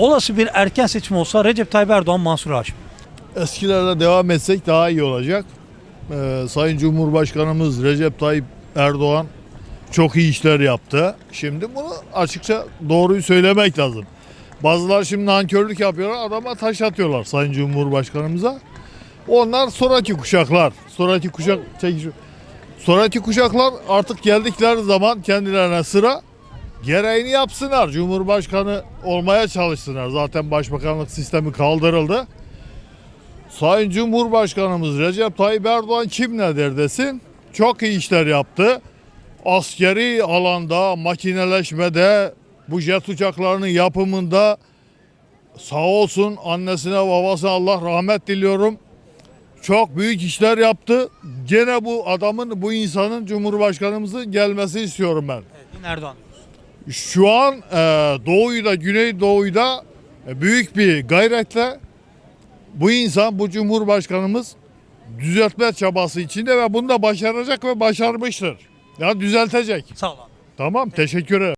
Olası bir erken seçim olsa Recep Tayyip Erdoğan, Mansur Yavaş mı? Eskilerle devam etsek daha iyi olacak. Ee, Sayın Cumhurbaşkanımız Recep Tayyip Erdoğan çok iyi işler yaptı. Şimdi bunu açıkça doğruyu söylemek lazım. Bazılar şimdi nankörlük yapıyorlar, adama taş atıyorlar Sayın Cumhurbaşkanımıza. Onlar sonraki kuşaklar, sonraki kuşak sonraki kuşaklar artık geldikleri zaman kendilerine sıra gereğini yapsınlar. Cumhurbaşkanı olmaya çalışsınlar. Zaten başbakanlık sistemi kaldırıldı. Sayın Cumhurbaşkanımız Recep Tayyip Erdoğan kim ne der desin? Çok iyi işler yaptı. Askeri alanda, makineleşmede, bu jet uçaklarının yapımında sağ olsun annesine babasına Allah rahmet diliyorum. Çok büyük işler yaptı. Gene bu adamın, bu insanın Cumhurbaşkanımızın gelmesi istiyorum ben. Evet, Erdoğan. Şu an e, doğuyda, güneydoğuda e, büyük bir gayretle bu insan, bu cumhurbaşkanımız düzeltme çabası içinde ve bunu da başaracak ve başarmıştır. Yani düzeltecek. Sağ ol abi. Tamam, teşekkür ederim.